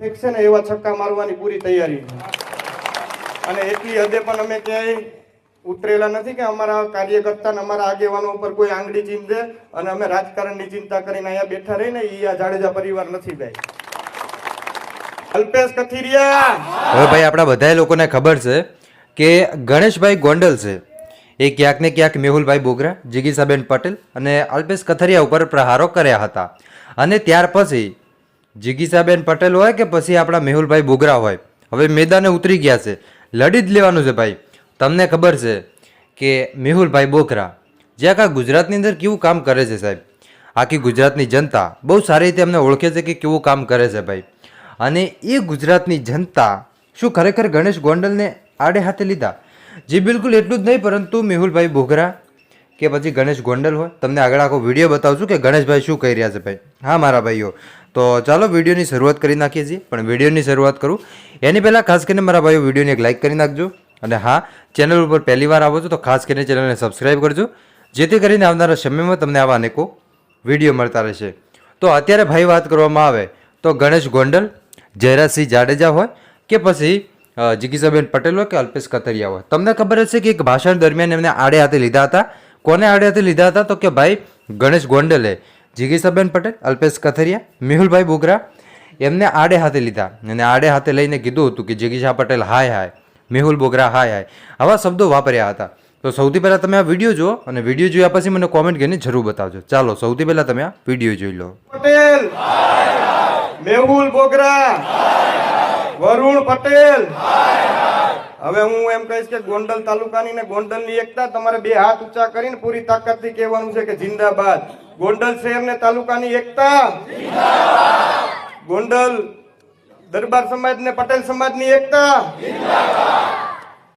ફેંકશે ને એવા છક્કા મારવાની પૂરી તૈયારી અને એટલી હદે પણ અમે ક્યાંય ઉતરેલા નથી કે અમારા કાર્યકર્તા અમારા આગેવાનો ઉપર કોઈ આંગળી ચીંધે અને અમે રાજકારણની ચિંતા કરીને અહીંયા બેઠા રહીને એ આ જાડેજા પરિવાર નથી ભાઈ અલ્પેશ કથિરિયા! હવે ભાઈ આપણા બધા લોકોને ખબર છે કે ગણેશભાઈ ગોંડલ છે. એ ક્યાંક ને ક્યાંક મેહુલભાઈ બોગરા, જિગીસાબેન પટેલ અને અલ્પેશ કથરિયા ઉપર પ્રહારો કર્યા હતા. અને ત્યાર પછી જિગીસાબેન પટેલ હોય કે પછી આપણા મેહુલભાઈ બોગરા હોય. હવે મેદાને ઉતરી ગયા છે. લડી જ લેવાનું છે ભાઈ. તમને ખબર છે કે મેહુલભાઈ બોગરા જે આખા ગુજરાતની અંદર કેવું કામ કરે છે સાહેબ? આખી ગુજરાતની જનતા બહુ સારી રીતે એમને ઓળખે છે કે કેવું કામ કરે છે ભાઈ. અને એ ગુજરાતની જનતા શું ખરેખર ગણેશ ગોંડલને આડે હાથે લીધા? જે બિલકુલ એટલું જ નહીં, પરંતુ મેહુલભાઈ બોગરા કે પછી ગણેશ ગોંડલ હોય. તમને આગળ આખો વીડિયો બતાવું છું કે ગણેશભાઈ શું કહી રહ્યા છે ભાઈ. હા, મારા ભાઈઓ. તો ચાલો વિડીયોની શરૂઆત કરી નાખીએ છીએ. પણ વિડીયોની શરૂઆત કરું. એની પહેલાં ખાસ કરીને મારા ભાઈઓ વિડીયોને એક લાઇક કરી નાખજો. અને હા ચેનલ ઉપર પહેલી વાર આવો છો તો ખાસ કરીને ચેનલને સબસ્ક્રાઈબ કરજો. જેથી કરીને આવનારા સમયમાં તમને આવા અનેકો વીડિયો મળતા રહેશે. તો અત્યારે ભાઈ વાત કરવામાં આવે તો ગણેશ ગોંડલ, જયરાજસિંહ જાડેજા હોય કે પછી જિગીસાબેન પટેલ હોય કે અલ્પેશ કતરિયા હોય. તમને ખબર હશે કે એક ભાષણ દરમિયાન એમને આડે હાથે લીધા હતા. કોને આડે હાથે લીધા હતા? તો કે ભાઈ ગણેશ ગોંડલે. જિગીસાબેન પટેલ, અલ્પેશ કથરિયા, મેહુલભાઈ બોગરા એમને આડે હાથે લીધા. અને આડે હાથે લઈને કીધું હતું કે જિગીશા પટેલ હાય હાય, મેહુલ બોગરા હાય હાય. આવા શબ્દો વાપર્યા હતા. તો સૌથી પહેલાં તમે આ વીડિયો જુઓ અને વીડિયો જોયા પછી મને કોમેન્ટ કરીને જરૂર બતાવજો. ચાલો, સૌથી પહેલાં તમે આ વીડિયો જોઈ લો. પટેલ, મેહુલ બોગરા, વરુણ પટેલ હવે હું એમ કહીશ કે ગોંડલ તાલુકાની ને ગોંડલની એકતા તમારે બે હાથ ઊંચા કરીને પૂરી તાકાતથી કહેવાનું છે કે જિંદાબાદ. ગોંડલ શહેર ને તાલુકાની એકતા. ગોંડલ દરબાર સમાજ ને પટેલ સમાજની એકતા.